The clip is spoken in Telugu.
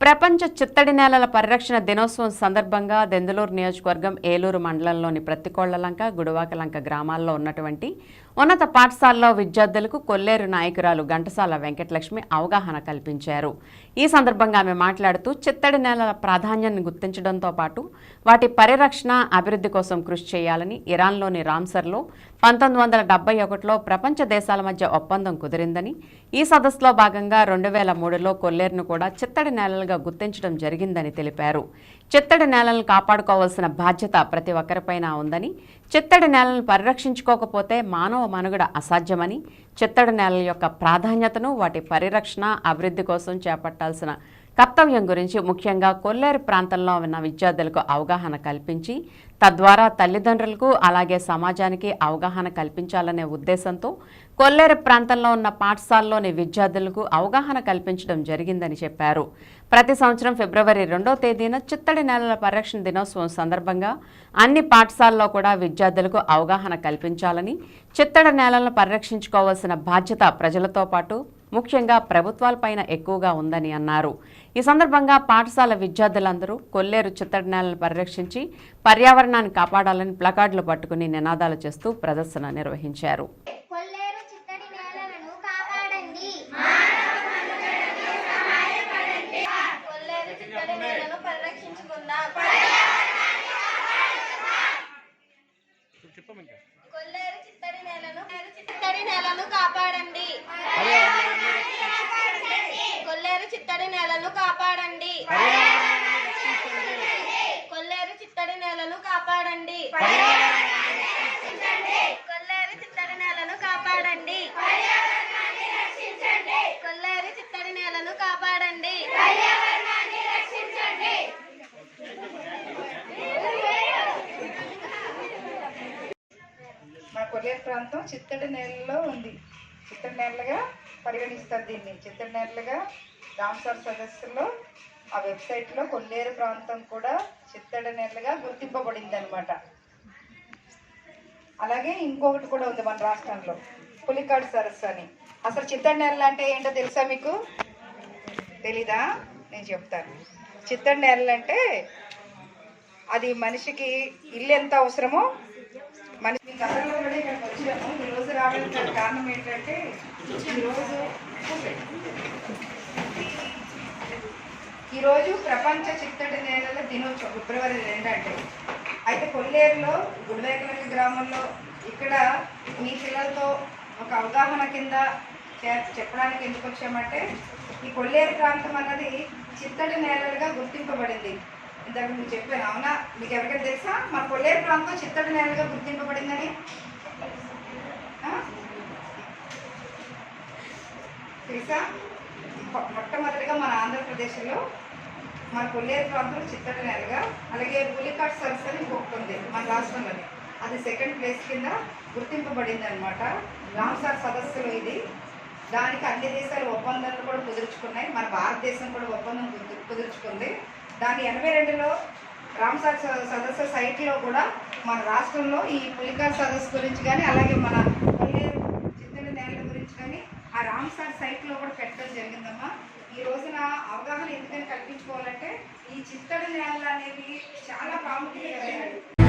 ప్రపంచ చిత్తడి నేలల పరిరక్షణ దినోత్సవం సందర్భంగా దెందులూరు నియోజకవర్గం ఏలూరు మండలంలోని ప్రత్తికోళ్ళలంక గుడివాకలంక గ్రామాల్లో ఉన్నటువంటి ఉన్నత పాఠశాలలో విద్యార్థులకు కొల్లేరు నాయకురాలు ఘంటసాల వెంకటలక్ష్మి అవగాహన కల్పించారు. ఈ సందర్భంగా ఆమె మాట్లాడుతూ చిత్తడి నేలల ప్రాధాన్యాన్ని గుర్తించడంతో పాటు వాటి పరిరక్షణ అభివృద్ధి కోసం కృషి చేయాలని ఇరాన్లోని రామ్సర్లో పంతొమ్మిది వందల డెబ్బై ఒకటిలో ప్రపంచ దేశాల మధ్య ఒప్పందం కుదిరిందని ఈ సదస్సులో భాగంగా రెండు వేల మూడులో కొల్లేరును కూడా చిత్తడి నేలలుగా గుర్తించడం జరిగిందని తెలిపారు. చిత్తడి నేలలను కాపాడుకోవాల్సిన బాధ్యత ప్రతి ఒక్కరిపైన ఉందని చిత్తడి నేలను పరిరక్షించుకోకపోతే మానవ మనుగడ అసాధ్యమని చిత్తడి నేలల యొక్క ప్రాధాన్యతను వాటి పరిరక్షణ అభివృద్ధి కోసం చేపట్టాల్సిన కర్తవ్యం గురించి ముఖ్యంగా కొల్లేరు ప్రాంతంలో ఉన్న విద్యార్థులకు అవగాహన కల్పించి తద్వారా తల్లిదండ్రులకు అలాగే సమాజానికి అవగాహన కల్పించాలనే ఉద్దేశంతో కొల్లేరు ప్రాంతంలో ఉన్న పాఠశాలలోని విద్యార్థులకు అవగాహన కల్పించడం జరిగిందని చెప్పారు. ప్రతి సంవత్సరం ఫిబ్రవరి రెండో తేదీన చిత్తడి నేలల పరిరక్షణ దినోత్సవం సందర్భంగా అన్ని పాఠశాలలో కూడా విద్యార్థులకు అవగాహన కల్పించాలని చిత్తడి నేలలను పరిరక్షించుకోవాల్సిన బాధ్యత ప్రజలతో పాటు ముఖ్యంగా ప్రభుత్వాలపైన ఎక్కువగా ఉందని అన్నారు. ఈ సందర్భంగా పాఠశాల విద్యార్థులందరూ కొల్లేరు చిత్తడినాలను పరిరక్షించి పర్యావరణాన్ని కాపాడాలని ప్లకార్డులు పట్టుకుని నినాదాలు చేస్తూ ప్రదర్శన నిర్వహించారు కొల్లేరు చిత్తడి నేలలను కాపాడండి కొల్లేరు చిత్తడి నేలను పరిరక్షించుకుందాం కొల్లేరు చిత్తడి నేలను చిత్తడి నేలను కాపాడండి కొల్లేరు చిత్తడి నేలను కాపాడండి. కొల్లేరు చిత్తడి నేలను కాపాడండి. కొల్లేరు చిత్తడి నేలను కాపాడండి. కొల్లేరు చిత్తడి నేలను కాపాడండి. మా కొల్లేరు ప్రాంతం చిత్తడి నేలలో ఉంది. చిత్తడి నేలగా పరిగణిస్తారు దీన్ని. చిత్తడి నేలగా రామ్సార్ సదస్సులో ఆ వెబ్సైట్లో కొల్లేరు ప్రాంతం కూడా చిత్తడి నేలగా గుర్తింపబడింది అనమాట అలాగే ఇంకొకటి కూడా ఉంది మన రాష్ట్రంలో పులికాడు సరస్సు అని. అసలు చిత్తడి నేలలు అంటే ఏంటో తెలుసా మీకు? తెలీదా? నేను చెప్తాను. చిత్తడి నేలలు అంటే అది మనిషికి ఇల్లు ఎంత అవసరమో మనిషి కథలో కూడా ఇక్కడికి వచ్చాము. ఈరోజు రావడానికి గల కారణం ఏంటంటే ఈరోజు ఈరోజు ప్రపంచ చిత్తడి నేలల దినోత్సవం ఫిబ్రవరి రెండు అంటే అయితే కొల్లేరులో గుడివేకలకి గ్రామంలో ఇక్కడ మీ పిల్లలతో ఒక అవగాహన కింద చెప్పడానికి ఎందుకు వచ్చామంటే ఈ కొల్లేరు ప్రాంతం అన్నది చిత్తడి నేలలుగా గుర్తింపబడింది. ఇందాక మీకు చెప్పాను అవునా? మీకు ఎవరికైనా తెలుసా? మన కొల్లేరు ప్రాంతం చిత్తడి నేలగా గుర్తింపబడిందని. తెలుసా? మొట్టమొదటిగా మన ఆంధ్రప్రదేశ్లో మన కొల్లేరు ప్రాంతం చిత్తడి నేలగా అలాగే పులికాట్ సరస్సు అని ఇంకొకటి ఉంది మన రాష్ట్రంలోనే అది సెకండ్ ప్లేస్ కింద గుర్తింపబడింది అనమాట రామ్సార్ సదస్సులో ఇది. దానికి అన్ని దేశాలు ఒప్పందాలు కూడా కుదుర్చుకున్నాయి. మన భారతదేశం కూడా ఒప్పందం కుదుర్చుకుంది. దాని ఎనభై రెండులో రామ్సార్ స- సదస్సు సైట్లో కూడా మన రాష్ట్రంలో ఈ పులికార్ సదస్సు గురించి కానీ అలాగే మన కొల్లేరు చిత్తడి నేలల గురించి కానీ ఆ రామ్సార్ సైట్లో కూడా పెట్టడం జరిగిందమ్మా. ఈ రోజున అవగాహన ఎందుకని కల్పించుకోవాలంటే ఈ చిత్తడి నేలలు అనేవి చాలా ప్రాముఖ్యత